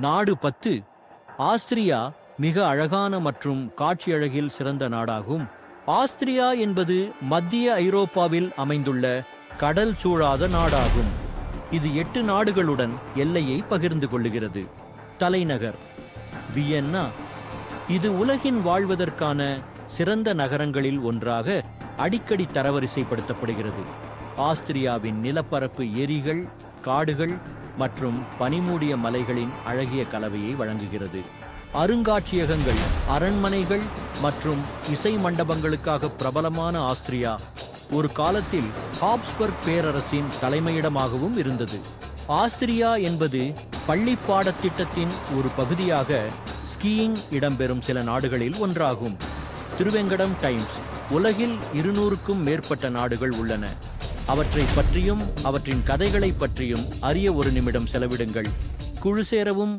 நாடு பத்து. ஆஸ்திரியா மிக அழகான மற்றும் காட்சியழகில் சிறந்த நாடாகும். ஆஸ்திரியா என்பது மத்திய ஐரோப்பாவில் அமைந்துள்ள கடல் சூழாத நாடாகும். இது எட்டு நாடுகளுடன் எல்லையை பகிர்ந்து கொள்ளுகிறது. தலைநகர் வியன்னா. இது உலகின் வாழ்வதற்கான சிறந்த நகரங்களில் ஒன்றாக அடிக்கடி தரவரிசைப்படுத்தப்படுகிறது. ஆஸ்திரியாவின் நிலப்பரப்பு ஏரிகள் காடுகள் மற்றும் பனிமூடிய மலைகளின் அழகிய கலவையை வழங்குகிறது. அருங்காட்சியகங்கள் அரண்மனைகள் மற்றும் இசை மண்டபங்களுக்காக பிரபலமான ஆஸ்திரியா ஒரு காலத்தில் ஹாப்ஸ்பர்க் பேரரசின் தலைமையிடமாகவும் இருந்தது. ஆஸ்திரியா என்பது பள்ளி பாடத்திட்டத்தின் ஒரு பகுதியாக ஸ்கீயிங் இடம்பெறும் சில நாடுகளில் ஒன்றாகும். திருவெங்கடம் டைம்ஸ் உலகில் இருநூறுக்கும் மேற்பட்ட நாடுகள் உள்ளன. அவற்றை பற்றியும் அவற்றின் கதைகளை பற்றியும் அறிய ஒரு நிமிடம் செலவிடுங்கள். குழு சேரவும்.